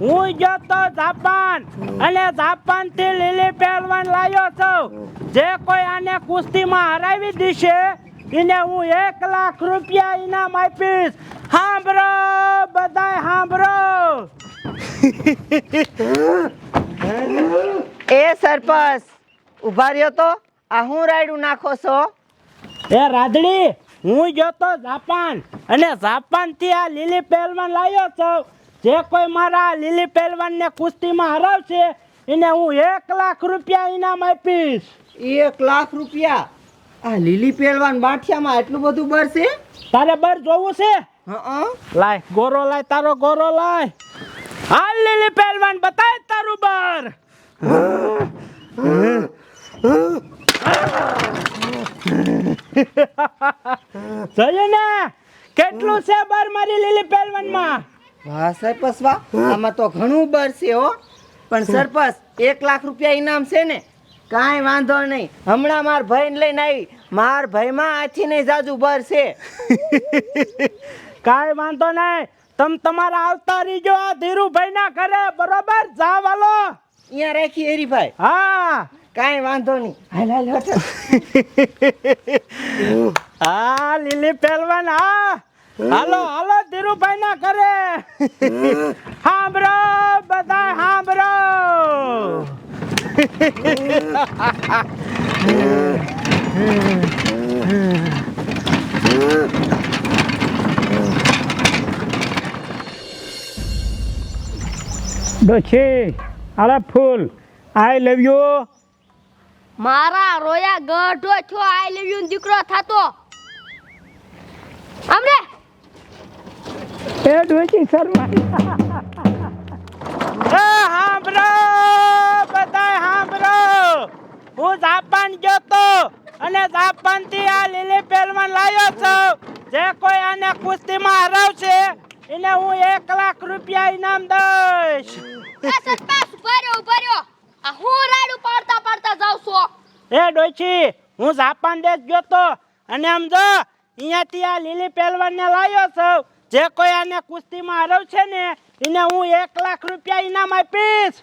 હું જતો જાપાન. અને જાપાનથી લીલી પહેલવાન લાવ્યો છું. જે કોઈ આને કુસ્તીમાં હરાવી દેશે એને હું એક લાખ રૂપિયા ઇનામ આપીશ. સાંભળો બધાય સાંભળો એ સરપંચ ઊભા રહ્યો તો. આ હું રાયડું નાખો છો? એ રાધડી હું જતો જાપાન. અને જાપાનથી આ લીલી પહેલવાન લાવ્યો છું. જે કોઈ મારા લીલી પહેલવાનને કુસ્તીમાં હરાવશે એને હું એક લાખ રૂપિયા ઇનામ આપીશ. એક લાખ રૂપિયા? આ લીલી પહેલવાન બાઠિયામાં એટલું બધું બરશે તારે બર જોવું છે? હં લાય ગોરો લાય તારો ગોરો લાય. હાલ લીલી પહેલવાન બતાય તારું બર. જોયું ને. કેટલું છે બર મારી લીલી પહેલવાનમાં? વાહ સરપંચ વાહ. આમાં તો ઘણું બરશે હો. પણ સરપંચ એક લાખ રૂપિયા ઇનામ છે ને કાંઈ વાંધો નહીં. હમણાં માર ભાઈને લઈને આવી. માર ભાઈમાં આથી નહીં જાજુ બરશે કાંઈ વાંધો નહીં. તમ તમારા આવતા રીજો આ ધીરુભાઈ ના ઘરે બરોબર? જા વાલો. અહીંયા રાખી હરીભાઈ. હા. કાંઈ વાંધો નહીં. હાલ હાલ હા લીલી પહેલવાન હા. હાલો હાલો ધીરુભાઈ ના કરે હાંભરો બધા હાંભરો. ડોછી અરે ફૂલ, આઈ લવ યુ. મારા રોયા ગઢો છો, આઈ લવ યુ દીકરો થતો. આમરે એ ડોશી શર્મા હાંભરો હાંભળો બધાય હાંભળો હું જાપાન ગયો તો અને જાપાનથી આ લીલી પહેલવાન લાવ્યો છું. જે કોઈ આને કુસ્તીમાં હરાવશે એને હું એક લાખ રૂપિયા ઇનામ દઈશ. ઉભર્યો ઉભર્યો આ હું રાડું પાડતા પાડતા જાઉં છું. એ ડોશી હું જાપાન દેશ ગયો તો અને આમ જો અહીંયાથી આ લીલી પહેલવાનને લાવ્યો છું. જે કોઈ આને કુસ્તીમાં છે ને એને હું એક લાખ રૂપિયા ઇનામ આપીશ.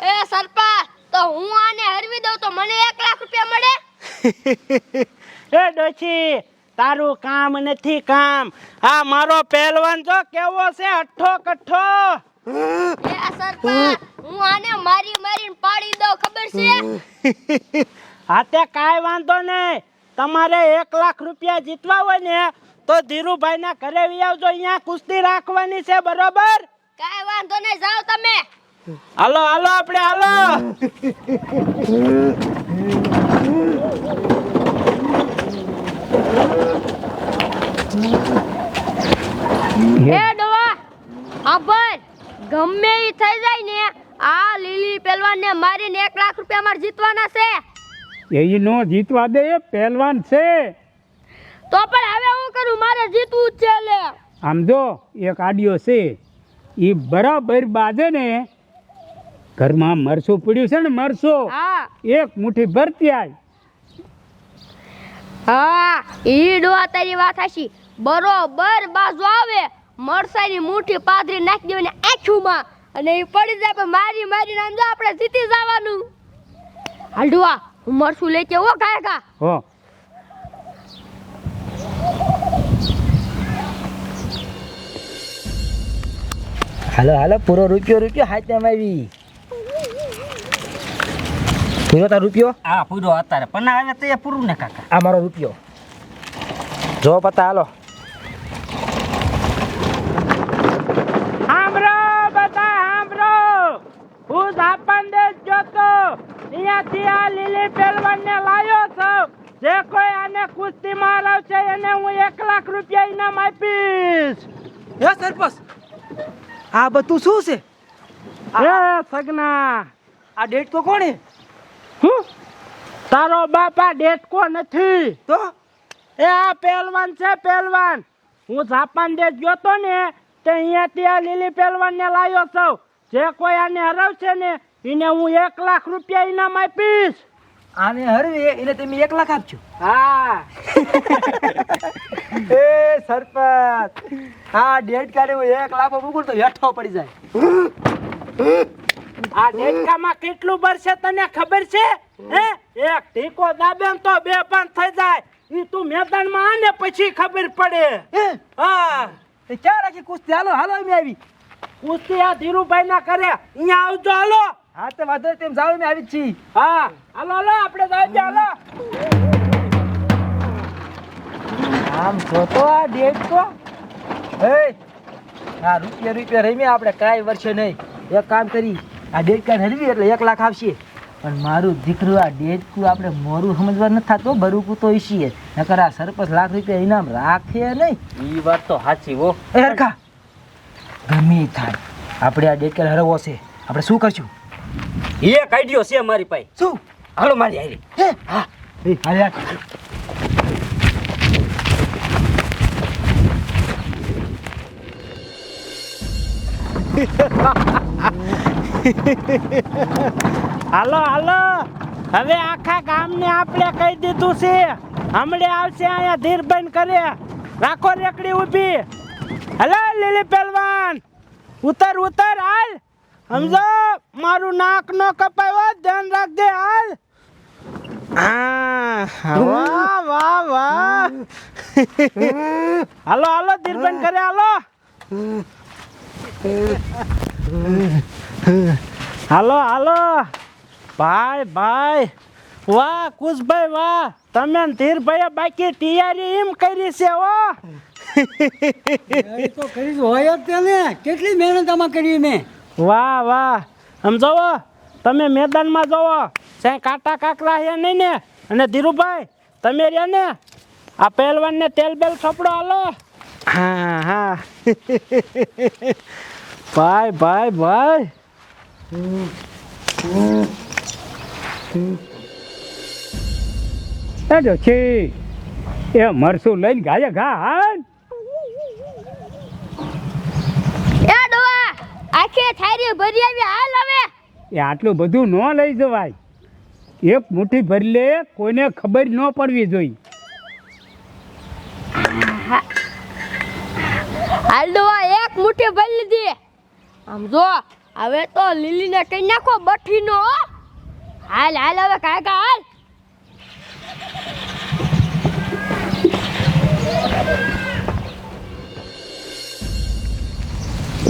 એ સરપંચ તો હું આને હરવી દઉં તો મને એક લાખ રૂપિયા મળે? એ ડોશી તારું કામ નથી કામ. આ મારો પહેલવાન જો કેવો છે અઠ્ઠો કઠ્ઠો. એ સરપંચ હું આને મારી મારીને પાડી દઉં ખબર છે? હા તે કાંઈ વાંધો નહીં. તમારે એક લાખ રૂપિયા જીતવા હોય ને તો ધીરુભાઈ ના ઘરે વી આવજો અહીંયા કુસ્તી રાખવાની છે બરોબર? કાંઈ વાંધો નહીં જાઓ તમે. હાલો હાલો આપણે હાલો. એ ડોવા હા ભાઈ ગમે ઈ થઈ જાય ને આ લીલી પહેલવાનને મારીને એક લાખ રૂપિયા મારે જીતવાના છે. એ નો જીતવા દે એ પહેલવાન છે. તો પણ હવે કરું મારે જીતવું છે લે. આમ જો એક આડિયો છે. એ બરાબર બાજે ને ઘરમાં મરસું પડ્યું છે ને મરસું એક મુઠ્ઠી ભરતી આવી હા ઈ ડોવા તારી વાત હાચી બરોબર બાજુ આવે. મરસાની મુઠ્ઠી પાદરી નાખી દેવાની આંખુમાં અને એ પડી જાય પણ મારી મારી નામ જો આપણે જીતી જવાનું. હાલ ડોવા હું મરસું લઈ કે ઓ કાય કા હો. હાલો હાલો પૂરો રૂપિયો રૂપિયો હાથમાં આવી. પૂરો તાર રૂપિયો? આ પૂરો અત્યારે. પણ આવે તો એ પૂરું ને કાકા. આ મારો રૂપિયો. જો પતા હાલો. હું જાપાન દેશ જોતો અહીંયાથી આ લીલી પહેલવાનને લાવ્યો છું. જે કોઈ આને કુસ્તી મારાવશે એને હું એક લાખ રૂપિયા ઇનામ આપીશ. હે સરપંચ આ બધું શું છે? એ સગના આ ડેટ તો કોણે? હું? તારો બાપા ડેટકો નથી. તો? એ આ પહેલવાન છે પહેલવાન. હું જાપાન દેશ ગયો તો ને તે અહીંયાથી આ લીલી પહેલવાન ને લાવ્યો છું. જે કોઈ આને હરાવશે ને એને હું એક લાખ રૂપિયા ઇનામ આપીશ. આને હરવે એને તમે એક લાખ આપજો હા. એ સરપંચ. હા ડેટ કાઢે હું એક લાખ મૂકું તો હેઠો પડી જાય. આ ડેટકામાં કેટલું બરશે તને ખબર છે? હે? એક ટીકો દાબે તો બે પણ થઈ જાય. ઈ તું મેદાનમાં આને પછી ખબર પડે. હા? એ ક્યાં રાખી કુસ્તી? હાલો હાલો અમે આવી. કુસ્તી આ ધીરુભાઈ ના કરે અહીંયા આવજો હાલો. હા તો વાંધો તેમ જાવ મેં આવી જ છીએ હા હાલો હાલો આપણે જાય હાલો. આમ જોતો આ ડેટ તો. હે આ રૂપિયા રૂપિયા રમી આપણે કાંઈ વર્ષે નહીં. એક કામ કરી આ ડેટ કાર્ડ હરવી એટલે એક લાખ આવશે. પણ મારું દીકરું આ ડેટકું આપણે મોરું સમજવા નથી થતું બરુકું તો ઈશીએ નકર આ સરપંચ લાખ રૂપિયા ઇનામ રાખે નહીં. એ વાત તો સાચી હો. હરખા. ગમે થાય. આપણે આ ડેટ કાર્ડ હરવો છે. આપણે શું કરશું? એક કાઢ્યો છે મારી પાસે. શું? હાલો મારી હારી. હે? હા. એ હાલે હાલ. હાલો હાલો. હવે આખા ગામને આપણે કહી દીધું છે. હમણે આવશે અહીંયા ધીર બંધ કરે રાખો રેકડી ઊભી. હલો લીલી પહેલવાન. ઉતર ઉતર હાલ. સમજો? મારું નાક નો કપાયો ધ્યાન રાખજે હાલ. વાહ વાહ વાહ. હાલો હાલો ધીર બંધ કરે હાલો. હાલો હાલો. ભાઈ ભાઈ. વાહ, કુશભાઈ, વાહ. તમે ધીરભાઈએ બાકી તૈયારી એમ કરી છે, હો. તો કરી હોય જ તેને. કેટલી મહેનત આમાં કરી મેં? વાહ વાહ. આમ જોવો તમે મેદાનમાં જોવો. સાંઈ કાંટા કાકરા છે નહીં ને? અને ધીરુભાઈ તમે રહ્યા ને? આ પહેલવાનને તેલ બેલ છોપડો હાલો હા હા. ભાઈ ભાઈ ભાઈ. એ મરસું લઈને ગાય ઘા હાલ એ ડોવા આખી થારી ભરી આવી હાલ હવે. એ આટલું બધું ન લઈ જવાય. એક મુઠ્ઠી ભરી લે કોઈને ખબર ન પડવી જોઈએ હાલ ડોવા એક મુઠ્ઠી ભરી લીધી. આમ જો હવે તો લીલીને કઈ નાખો બઠીનો હાલ હાલ હવે કાકા હાલ.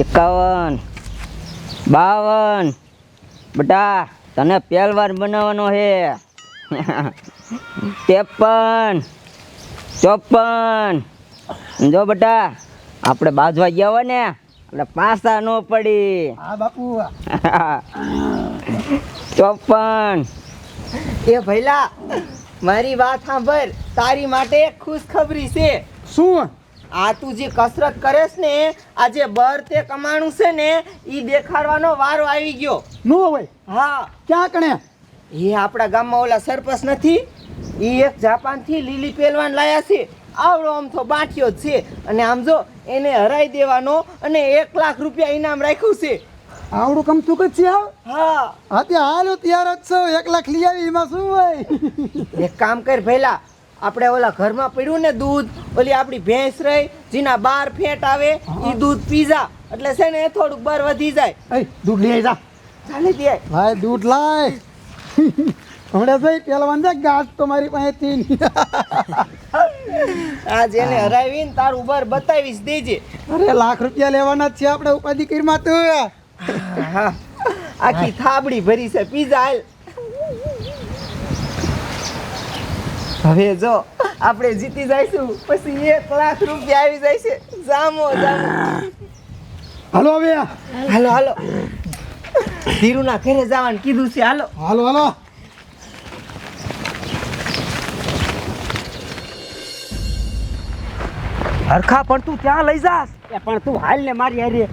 એકાવન. બાવન. બટા તને પહેલવાર બનાવવાનો છે ત્રેપન. ચોપન. જો બટા આપણે બાજવા ગયા હોય ને એટલે પાસા ન પડી. હા બાપુ. ચોપન. એ ભૈલા મારી વાત સાંભળ. તારી માટે એક ખુશખબરી છે. શું? આ તું જે કસરત કરેશ ને આ જે બર તે કમાણું છે ને ઈ દેખાડવાનો વારો આવી ગયો. નો હોય. હા. ક્યાં કણે? એ આપણા ગામમાં ઓલા સરપંચ નથી? ઈ એક જાપાનથી લીલી પહેલવાન લાયા છે. આવડો આમ તો બાંટ્યો જ છે. અને આમ જો એને હરાઈ દેવાનો અને એક લાખ રૂપિયા ઇનામ રાખ્યું છે. આવડું કમ તું છે હા. હા તે હાલો તૈયાર જ છો. એક લાખ લઈ આવી એમાં શું હોય? એક કામ કર ભઈલા આપણે ઓલા ઘરમાં પડ્યું ને દૂધ ઓલી આપણી ભેંસ રહી જેના બાર ફેટ આવે એ દૂધ પીઝા એટલે છે ને થોડુંક બર વધી જાય. એ દૂધ લઈ જા. ચાલે દે ભાઈ દૂધ લાય. હમણાં ભાઈ પહેલવાન વાંધે ગાંઠ તો મારી પાસેથી આ જેને હરાવીને તારું બર બતાવીશ દેજે. અરે લાખ રૂપિયા લેવાના છે આપણે ઉપાધિ કરીમાં તું હા. આખી થાબડી ભરી છે. પીઝા હાલ. હવે જો આપણે જીતી જઈશું પછી એક લાખ રૂપિયા આવી જાય છે જામો જામો. હાલો હવે હાલો હાલો. ધીરુના ઘરે જવાનું કીધું છે હાલો. હાલો હાલો. હરખા પણ તું ત્યાં લઈ જાસ એ પણ તું હાલ ને મારી હારી.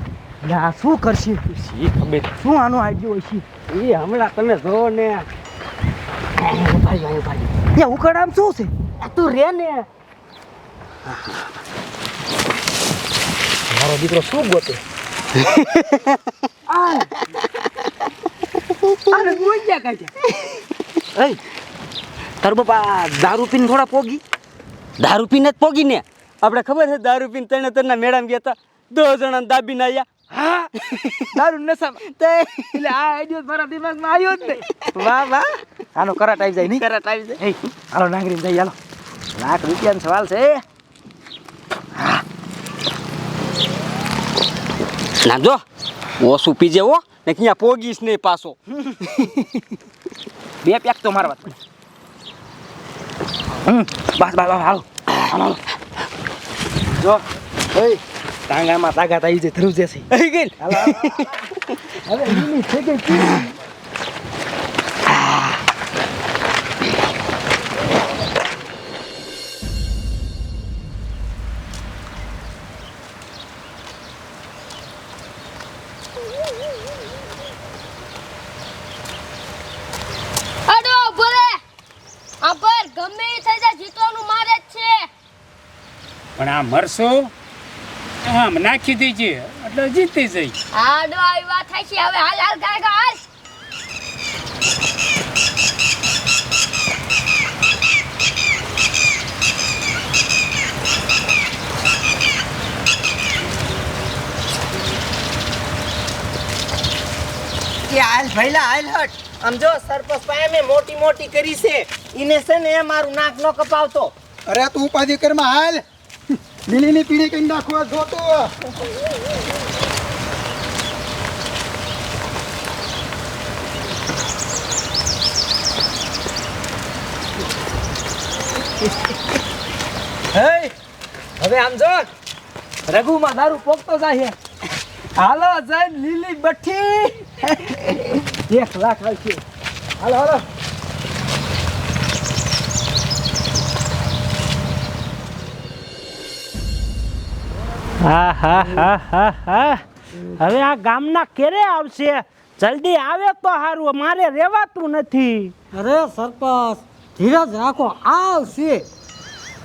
આ શું કરશે? શી ખબર. શું આનો આઈડિયો હશે? એ હમણાં તમે જો ને ઉકળામ શું છે? તું રે ને. મારો દીકરો શું ગોતે? એ તાર બાપા દારૂ પીને થોડા પોગી? દારૂ પીને જ પોગી ને? આપણે ખબર છે દારૂ પીને તને તરના મેળામાં ગયા હતા દસ જણા દાબીને આવ્યા હા? દારૂ નશામાં. તે. એટલે આ આઈડિયો મારા દિમાગમાં આવ્યો જ નહીં. વાહ વાહ. આનો કરાટ આવી જાય નહીં. કરા આવી જાય. હાલો નાંગરીને જઈ હાલો. લાખ રૂપિયાનો સવાલ છે. ના જો. ઓછું પીજે હો ને ક્યાં પોગીશ નહીં પાછો. બે પેક તો મારવા. હમ બસ બસ હાલો. જો. એ ટાંગામાં તાકાત આવી જાય ધ્રુવ જશે આવી ગઈ. હવે લીલી થઈ ગઈ પણ આ પર ગમે નાખી મારે છે એટલે જીતી જઈ. આડો આવી વાત થાય છે હવે હાલ હાલ ગાય ગા હાલ. કે હાલ ભઈલા હાલ હટ. આમ જો સરપંચ પાસે મેં મોટી મોટી કરી છે. ઈને છે ને એ મારું નાક નો કપાવતો. અરે તું ઉપાધિ કરમાં હાલ. લીલીની પીળી કરી નાખવા જોતો હવે આમ જો, રઘુમાં દારૂ પોકતો જાય હાલો જઈને લીલી બઠ્ઠી. એક લાખ આવશે હાલો હાલો. હા હા હા હા હા. હવે આ ગામના કેરે આવશે? જલ્દી આવે તો સારું મારે રહેવાતું નથી. અરે સરપંચ ધીરજ રાખો આવશે.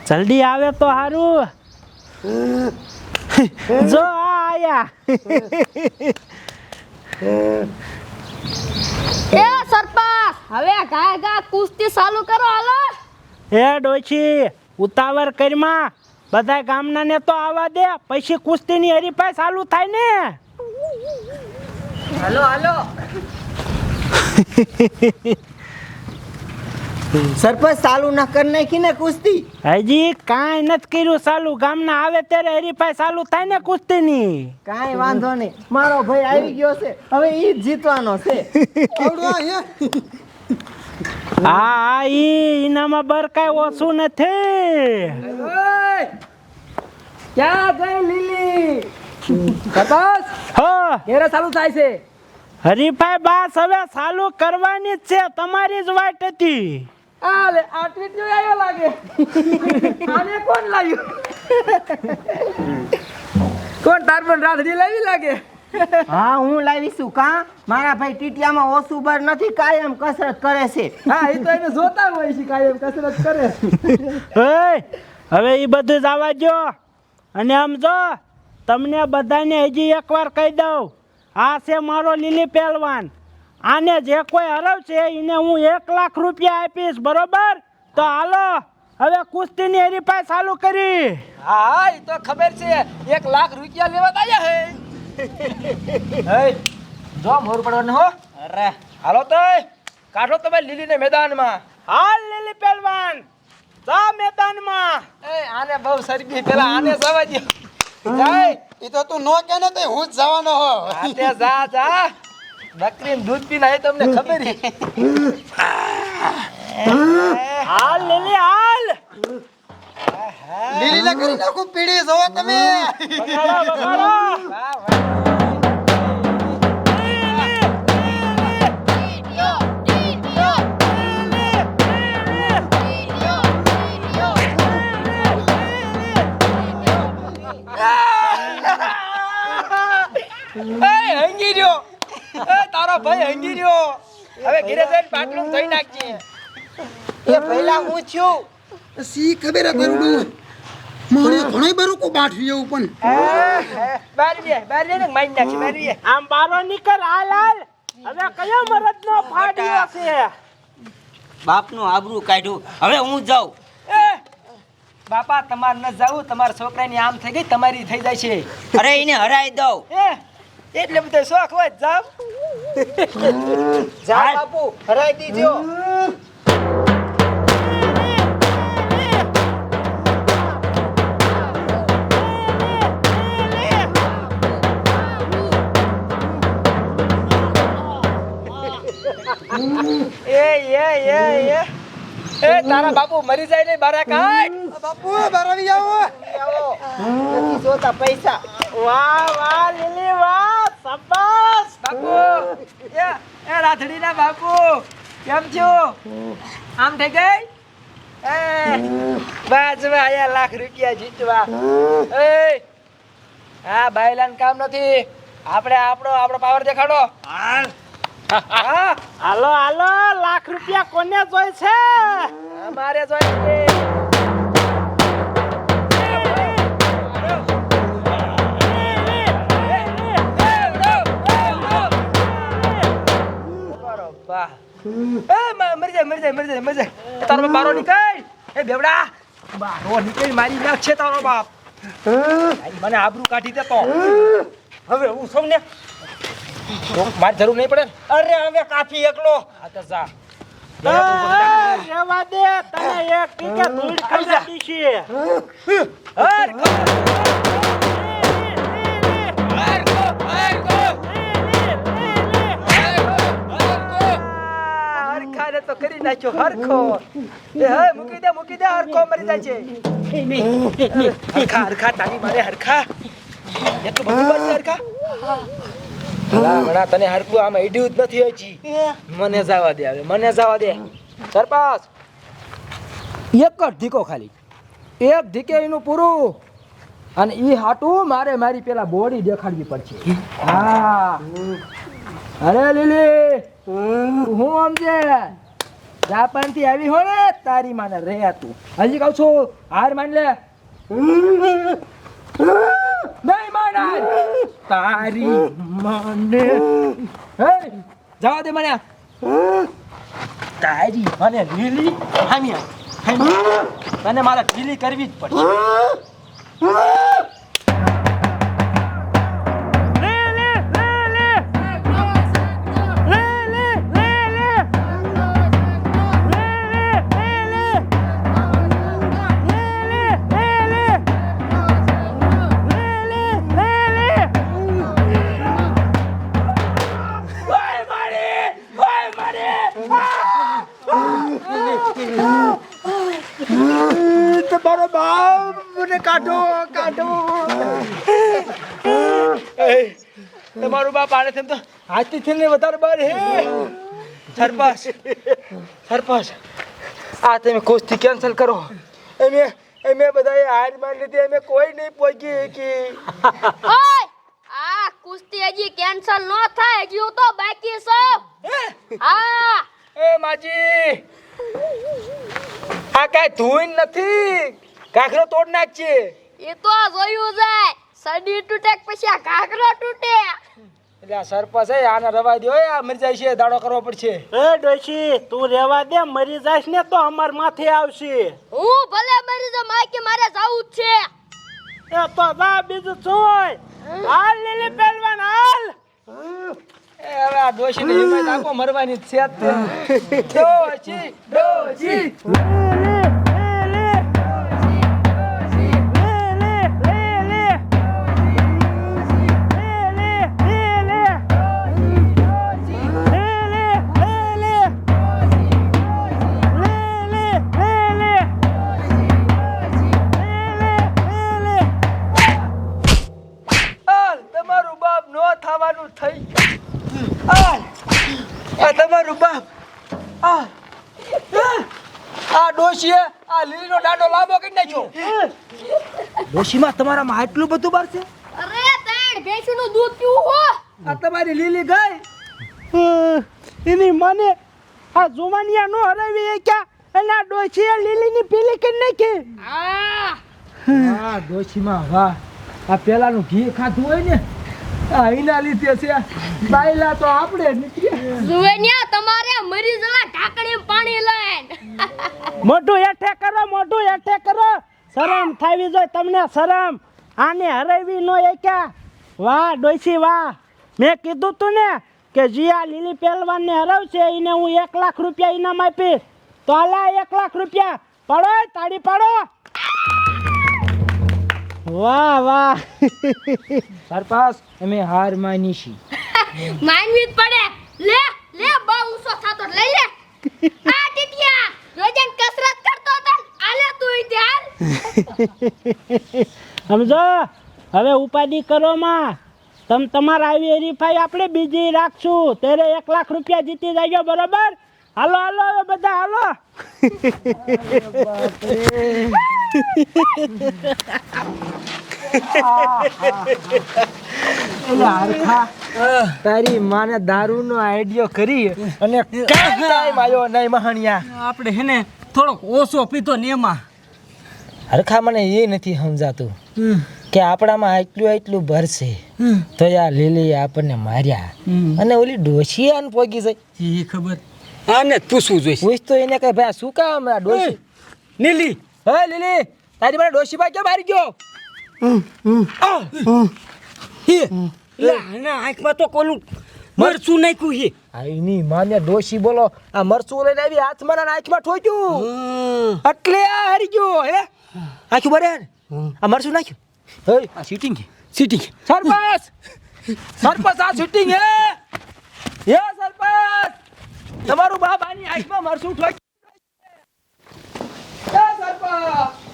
જલ્દી આવે તો સારું જો આયા. એ સરપંચ હવે ગાય ગા કુસ્તી ચાલુ કરો હાલો. એ ડોશી ઉતાવળ કરીમાં બધા ગામનાને તો આવવા દે પછી કુસ્તીની હરીફાઈ ચાલુ થાય ને. હાલો હાલો. સરપંચ ચાલુ ના કરી નાખી ને કુસ્તી? હજી કાંઈ નથી કર્યું ચાલુ. ગામના આવે ત્યારે હરીફાઈ ચાલુ થાય ને કુસ્તીની. કાંઈ વાંધો નહીં. મારો ભાઈ આવી ગયો છે. હવે ઈ જ જીતવાનો છે. હા ઈ એનામાં બર કાંઈ ઓછું નથી! ક્યાં ગઈ લીલી સરપંચ હો. ઘેરે ચાલુ થાય છે. હરીફાઈ બાસ હવે ચાલુ કરવાની જ છે તમારી જ વાટ હતી. આલે લે આ ટ્વીટ જો આવ્યો લાગે. આને કોણ લાવ્યું? કોણ તાર પણ રાધડી લાવી લાગે? હા હું લાવીશું કા? મારા ભાઈ ટીટિયામાં ઓછું બર નથી કાયમ કસરત કરે છે. હા એ તો એને જોતા હોય છે કાયમ કસરત કરે ઓય, હવે એ બધું જ આવવા જો અને આમ જો તમને બધાને હજી એકવાર કહી દઉં આ છે મારો લીલી પહેલવાન. આને જે કોઈ હરાવશે એને હું એક લાખ રૂપિયા આપીશ બરોબર? તો હાલો હવે કુસ્તીની હરીફાઈ ચાલુ કરી. હા એ તો ખબર છે એક લાખ રૂપિયા લેવા આવ્યા હે. જો મોર પડવાનો હો. અરે. હાલો તો કાઢો તમે લીલીને મેદાનમાં. હાલ લીલી પહેલવાન જા મેદાનમાં. એ આને બહુ સરગી પેલા આને સવા દે જાય એ તો તું નો કે ને તે હું જ જવાનો હો. આતે જા જા. બકરીન દૂધ પીને એ તમને ખબર હાલ લીલી હાલ. લીલીને કરી નાખું પીડી જોવો તમે. બગાડો, બગાડો. એ તારો ભાઈ હંગી રહ્યો. હવે ઘરે જઈને પાટલું થઈ નાખીએ એ પહેલા હું છું. સી ખબર કરુડું મોણે ઘણો બરું કો બાઠવી એવું પણ. બારી બે બારી ને મારી નાખી બાર બે આમ બારો નીકળ હાલ હવે કયો મરદ નો ફાડ્યો છે? બાપનું આબરૂ કાઢ્યું. હવે હું જાઉં. એ બાપા તમારે ન જાવું. તમારા છોકરાની આમ થઈ ગઈ તમારી થઈ જાય છે અરે એને હરાઈ દઉં. એ એટલે બધો શોખ હોય જાવ જા બાપુ હરાઈ દીજો એ એ એ એ એ તારા બાપુ મરી જાય ને બારા કાઢ બાપુ બહાર આવી જાઓ નથી જોતા પૈસા વાહ વાહ લીલી વાહ શાબાશ બાપુ. એ એ રાધડીના બાપુ કેમ છો? આમ થઈ ગઈ? એ બસ આયા લાખ રૂપિયા જીતવા. એ હા બાયલાન કામ નથી. આપણે આપણો આપણો પાવર દેખાડો. હા. હાલો હાલો લાખ રૂપિયા કોને જોઈ છે અમારે જોઈએ બરોબર. એ મરી જાય મરી જાય મરી જાય મરી જાય તારો બારો નીકળ એ બેવડા બારો નીકળી મારી નાખશે તારો બાપ મને આબરૂ કાઢી દેતો હવે હું સૌ ને મારી જરૂર નહીં પડે? અરે હવે કાફી એકલો આ તો જા રેવા દે તને એક ટીકે ધૂળ ખાઈ દીધી હર તો કરી નાખ્યો હરખો. એ હે મૂકી દે મૂકી દે હરખો મરી જાય છે. હરખા હરખા તારી મારે હરખા. એટલું બધું બચે હરખા. તને હરખું આમાં ઈડ્યું જ નથી હજી. મને જવા દે હવે મને જવા દે. સરપાસ. એક જ ધીકો ખાલી. એક ધીકે એનું પૂરું. અને ઈ હાટું મારે મારી પેલા બોડી દેખાડવી પડશે. હા. અરે લીલી. હું સમજે? જાપાનથી આવી હો ને, તારી માને રે તું. હજી કહું છું, હાર માન લે. નહીં માના તારી માને. હે, જવા દે મને. તારી મને લીલી હામી તને મારે લીલી કરવી જ પડશે. તમારું બાપ આને તેમ તો હાથથી થઈને વધારે બહાર હે. સરપંચ સરપંચ આ તમે કોસ્તી કેન્સલ કરો. એમે એમે બધાએ હાર માન લીધી અમે કોઈ નહીં પહોંચી કે ઓય આ કુસ્તી હજી કેન્સલ ન થાય હજી તો બાકી છું. હા? એ માજી આ કાંઈ ધૂઈ નથી. કાખરો તોડ નાખશે એ તો જોયું જાય. સડી તૂટે પછી આ ઘાઘરો તૂટે? એટલે આ સરપંચ હે આને રવા દો. આ મરી જાય છે દાડો કરવો પડશે. એ ડોશી તું રેવા દે મરી જાશ ને તો અમાર માથે આવશે. હું ભલે મરી જાઉં માયકે મારે જાવું જ છે. એ તો જા બીજું શું હોય? હાલ લીલી પહેલવાન હાલ. એ હવે આ ડોશીને એમાં નાખો મરવાની જ છે ડોશી ડોશી. તમારામાં આટલું બધું બારશે અરે તેણ ભેંસનું દૂધ પીવું હો. આ તમારી લીલી ગાય? એની મને આ જુવાનિયા નો હરાવી એ ક્યાં? અને આ ડોશીએ લીલીની પીલી કરી નાખી. આ. હા ડોશીમાં વાહ. આ પેલાનું ઘી ખાધું હોય ને એના લીધે છે. બાયલા તો આપણે નીકળ્યા જુવેનિયા તમારે મરી જવા ઢાકણી પાણી લઈને. મોઢું હેઠે કરો મોઢું હેઠે કરો. શરમ થાવી જોઈએ તમને શરમ. આને હરાવી નો એ ક્યાં વાહ ડોસી વાહ. મેં કીધું તું ને કે જી આ લીલી પહેલવાનને હરાવશે એને હું એક લાખ રૂપિયા ઇનામ આપીશ તો આલા એક લાખ રૂપિયા પાડો તાળી પાડો. વાહ વાહ. સરપાસ અમે હાર માની છી માનવી પડે. લે લે બહુ ઊંચો થાતો લઈ લે આ ટીટિયા રોજન કસરત કરતો હતો ને આલે તું ઈ હાલ સમજો? હવે ઉપાધિ કરો માં. તમ તમારા આવી હરીફાઈ આપણે બીજી રાખશું. ત્યારે એક લાખ રૂપિયા જીતી જાય બરોબર? હાલો હાલો હવે બધા હાલો. તારી માને દારૂનો આઈડિયો કરી અને કાંઈ ટાઈમ આવ્યો નહીં મહાણિયા? આપણે હે ને થોડોક ઓછો પીધો ને એમાં. હરખા મને એ નથી સમજાતું કે આપણામાં આટલું આટલું ભરશે. તો આ લીલી આપણને માર્યા. અને ઓલી ડોશિયાને પોગી જાય એ ખબર. આને પૂછવું જોઈએ પૂછ તો એને કઈ ભાઈ શું કામ આ ડોશી? લીલી. હે લીલી તારી મને ડોશી ભાઈ ક્યાં મારી ગયો? હે. લે આના આંખમાં તો કોલું મરચું નાખ્યું હે આઈની માને ડોશી બોલો આ મરચું લઈને આવી હાથમાં આંખમાં ઠોક્યું. એટલે આ હારી ગયો હે? આંખ્યું બરે આ મરચું નાખ્યું હે આ સીટિંગ સીટિંગ સરપંચ સરપંચ આ શૂટિંગ હે હે સરપંચ તમારું બાપ આની આંખમાં મરચું ઠોક્યું હે સરપંચ